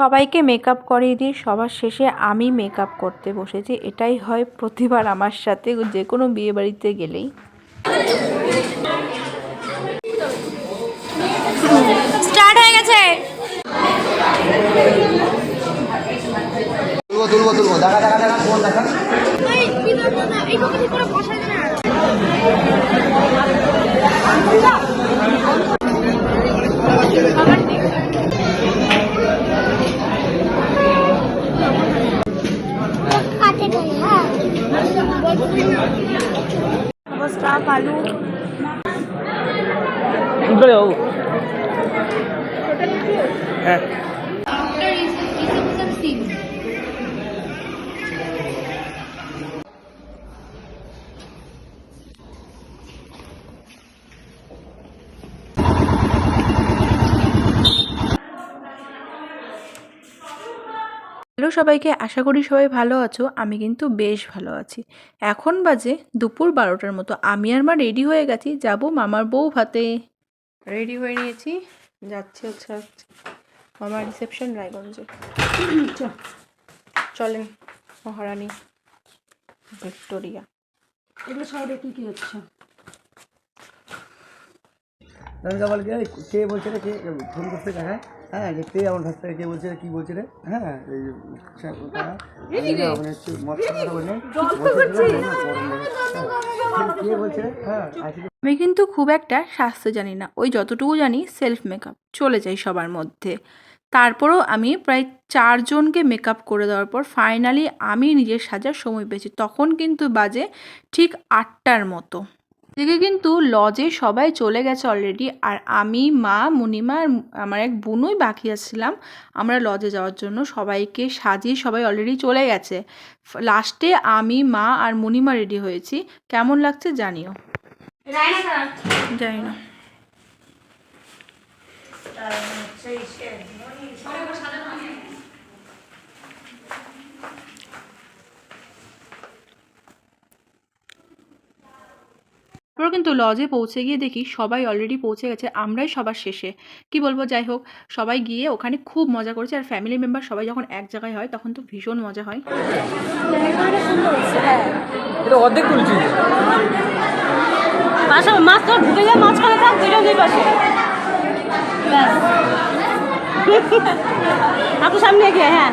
সবাইকে মেকআপ করিয়ে দিয়ে সবার শেষে আমি মেকআপ করতে বসেছি। এটাই হয় প্রতিবার আমার সাথে যে কোনো বিয়ে বাড়িতে গেলেই। স্টার্ট হয়ে গেছে। তুলবো তুলবো তুলবো। দেখা দেখা দেখা ফোন দেখা স্টাফ আলু। হ্যাঁ। সবাইকে আশা করি সবাই ভালো আছো আমি কিন্তু বেশ ভালো আছি। এখন বাজে দুপুর বারোটার মতো আমি আর মা রেডি হয়ে গেছি যাব মামার বউ ভাতে। রেডি হয়ে নিয়েছি যাচ্ছি হচ্ছে মামার রিসেপশন রায়গঞ্জে। চলেন মহারানী ভিক্টোরিয়া। এগুলো শহরে কি কি হচ্ছে? বলকে কে বলছে রে? কে ফোন করতে হ্যাঁ হ্যাঁ যে কে আমার কে বলছে রে কি বলছে রে? হ্যাঁ এই যে, সে- আমি না, ওখানে একটু মদ কথা বললে, বলছে যে, "না, গরম লেগেছে।" হ্যাঁ, কে বলছে রে? হ্যাঁ আমি কিন্তু খুব একটা স্বাস্থ্য জানি না ওই যতটুকু জানি সেলফ মেকআপ চলে যাই সবার মধ্যে। তারপরেও আমি প্রায় চারজনকে মেকআপ করে দেওয়ার পর ফাইনালি আমি নিজের সাজার সময় পেয়েছি তখন কিন্তু বাজে ঠিক আটটার মতো। এদিকে কিন্তু লজে সবাই চলে গেছে অলরেডি আর আমি মা মুনিমা আর আমার এক বোনই বাকি আছিলাম। আমরা লজে যাওয়ার জন্য সবাইকে সাজিয়ে সবাই অলরেডি চলে গেছে। লাস্টে আমি মা আর মুনিমা রেডি হয়েছি। কেমন লাগছে জানিও। জানি না। তারপর কিন্তু লজে পৌঁছে গিয়ে দেখি সবাই অলরেডি পৌঁছে গেছে আমরাই সবার শেষে। কি বলব যাই হোক সবাই গিয়ে ওখানে খুব মজা করেছে আর ফ্যামিলি মেম্বার সবাই যখন এক জায়গায় হয় তখন তো ভীষণ মজা হয়। এটা অর্ধেক তুলছি। মাছ মাছ তো ঢুকে যায় মাঝখানে থাক দুইটা দুই পাশে। আপু সামনে গিয়ে হ্যাঁ।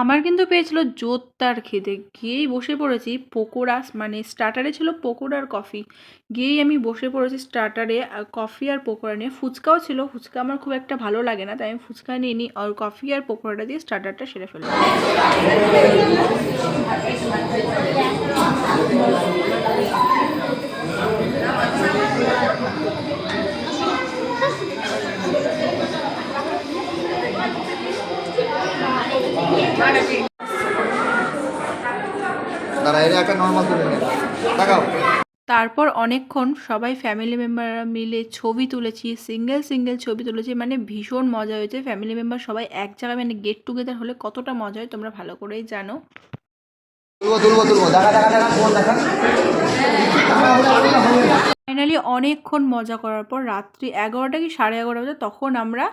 আমার কিন্তু পেয়েছিল জোরদার খেতে গিয়েই বসে পড়েছি পকোড়া মানে স্টার্টারে ছিল পকোড়া আর কফি গিয়েই আমি বসে পড়েছি স্টার্টারে কফি আর পকোড়া নিয়ে। ফুচকাও ছিল, ফুচকা আমার খুব একটা ভালো লাগে না, তাই আমি ফুচকা নিয়ে নিই আর কফি আর পকোড়াটা দিয়ে স্টার্টারটা সেরে ফেললাম। এটা একটা নর্মাল তুলে নে তাকাও। তারপর অনেকক্ষণ সবাই ফ্যামিলি মেম্বাররা মিলে ছবি তুলেছি সিঙ্গেল সিঙ্গেল ছবি তুলেছি মানে ভীষণ মজা হয়েছে। ফ্যামিলি মেম্বার সবাই এক জায়গায় মানে গেট টুগেদার হলে কতটা মজা হয় তোমরা ভালো করেই জানো। ফাইনালি অনেকক্ষণ মজা করার পর রাত্রি এগারোটা কি সাড়ে এগারোটা বাজে তখন আমরা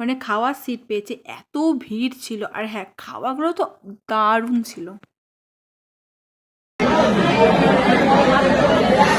মানে খাওয়ার সিট পেয়েছি। এত ভিড় ছিল। আর হ্যাঁ খাওয়াগুলো তো দারুণ ছিল।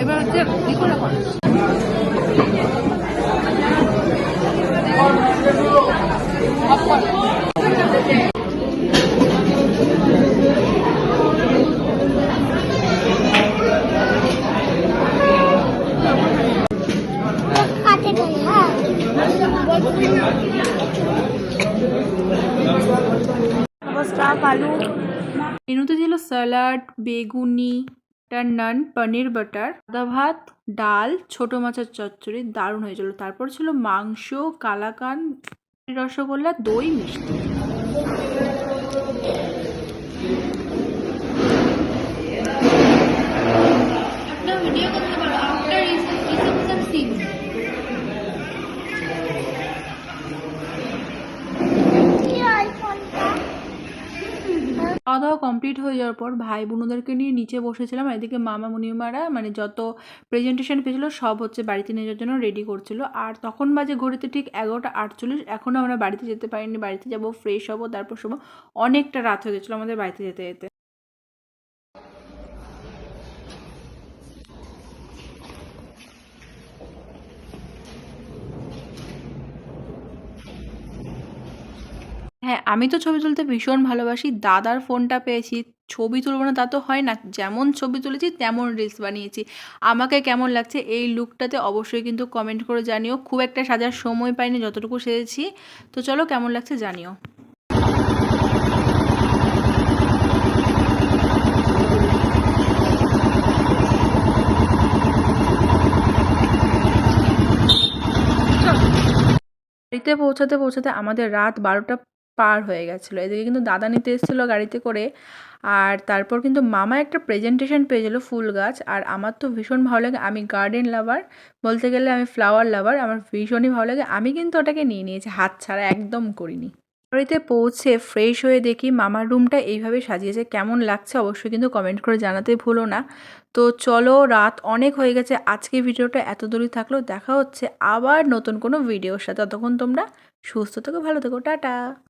এবার হচ্ছে কি করে করে স্টাফ আলু মেনুতে ছিল স্যালাড বেগুনি একটা নান পনির বাটার সাদা ভাত, ডাল, ছোট মাছের চচ্চড়ি, দারুণ হয়েছিল। তারপর ছিল মাংস, কালাকান, রসগোল্লা, দই মিষ্টি ভিডিও করতে পারো আফটার রিসেপশন সিন খাওয়া দাওয়া কমপ্লিট হয়ে যাওয়ার পর ভাই বোনদেরকে নিয়ে নিচে বসেছিলাম। আর এদিকে মামা মুনিমারা মানে যত প্রেজেন্টেশন পেয়েছিলো সব হচ্ছে বাড়িতে নিয়ে যাওয়ার জন্য রেডি করছিল। আর তখন বাজে ঘড়িতে ঠিক এগারোটা আটচল্লিশ। এখনও আমরা বাড়িতে যেতে পারিনি। বাড়িতে যাব ফ্রেশ হব, তারপর সব অনেকটা রাত হয়ে গেছিল আমাদের বাড়িতে যেতে যেতে। হ্যাঁ আমি তো ছবি তুলতে ভীষণ ভালোবাসি। দাদার ফোনটা পেয়েছি। ছবি তুলবো না তা তো হয় না। যেমন ছবি তুলেছি, তেমন রিলস বানিয়েছি। আমাকে কেমন লাগছে এই লুকটাতে অবশ্যই কিন্তু কমেন্ট করে জানিও। খুব একটা সাজার সময় পাইনি, যতটুকু সেজেছি। তো চলো, কেমন লাগছে জানিও। বাড়িতে পৌঁছাতে পৌঁছাতে আমাদের রাত বারোটা পার হয়ে গেছিল। এদিকে কিন্তু দাদা নিতে এসেছিল গাড়িতে করে। আর তারপর কিন্তু মামা একটা প্রেজেন্টেশন পেয়েছিলো ফুল গাছ। আর আমার তো ভীষণ ভালো লাগে। আমি গার্ডেন লাভার বলতে গেলে আমি ফ্লাওয়ার লাভার আমার ভীষণই ভালো লাগে। আমি কিন্তু ওটাকে নিয়ে নিয়েছি। হাত ছাড়া একদম করিনি। বাড়িতে পৌঁছে ফ্রেশ হয়ে দেখি মামার রুমটা এইভাবে সাজিয়েছে। কেমন লাগছে অবশ্যই কিন্তু কমেন্ট করে জানাতে ভুলো না। তো চলো, রাত অনেক হয়ে গেছে। আজকে ভিডিওটা এত দূরই থাকল। দেখা হচ্ছে আবার নতুন কোনো ভিডিওর সাথে। ততক্ষণ তোমরা সুস্থ থেকো, ভালো থেকো। টাটা।